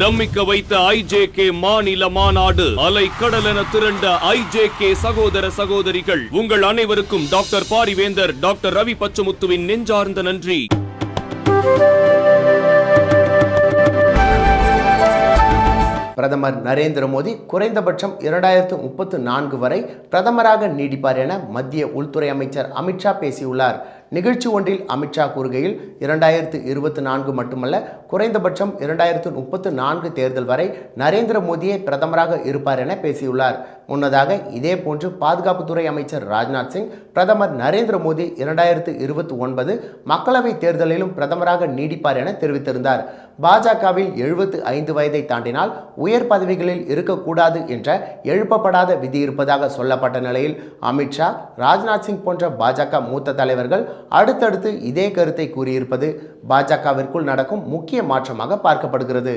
பிரமிக்க வைத்த ஐஜேகே மாநில மாநாடு அலை கடல் என திரண்ட ஐஜேகே சகோதர சகோதரிகள் உங்கள் அனைவருக்கும் டாக்டர் பாரிவேந்தர் டாக்டர் ரவி பச்சமுத்துவின் நெஞ்சார்ந்த நன்றி. பிரதமர் நரேந்திர மோடி குறைந்தபட்சம் இரண்டாயிரத்து முப்பத்து நான்கு வரை பிரதமராக நீடிப்பார் என மத்திய உள்துறை அமைச்சர் அமித்ஷா பேசியுள்ளார். நிகழ்ச்சி ஒன்றில் அமித்ஷா கூறுகையில் இரண்டாயிரத்து இருபத்தி நான்கு மட்டுமல்ல குறைந்தபட்சம் இரண்டாயிரத்து முப்பத்து நான்கு தேர்தல் வரை நரேந்திர மோடியே பிரதமராக இருப்பார் என பேசியுள்ளார். முன்னதாக இதேபோன்று பாதுகாப்புத்துறை அமைச்சர் ராஜ்நாத் சிங் பிரதமர் நரேந்திர மோடி இரண்டாயிரத்து இருபத்தி ஒன்பது மக்களவை தேர்தலிலும் பிரதமராக நீடிப்பார் என தெரிவித்திருந்தார். பாஜகவில் எழுபத்து ஐந்து வயதை தாண்டினால் உயர் பதவிகளில் இருக்கக்கூடாது என்ற எழுப்பப்படாத விதி இருப்பதாக சொல்லப்பட்ட நிலையில் அமித்ஷா ராஜ்நாத் சிங் போன்ற பாஜக மூத்த தலைவர்கள் அடுத்தடுத்து இதே கருத்தை கூறியிருப்பது பாஜகவிற்குள் நடக்கும் முக்கிய மாற்றமாக பார்க்கப்படுகிறது.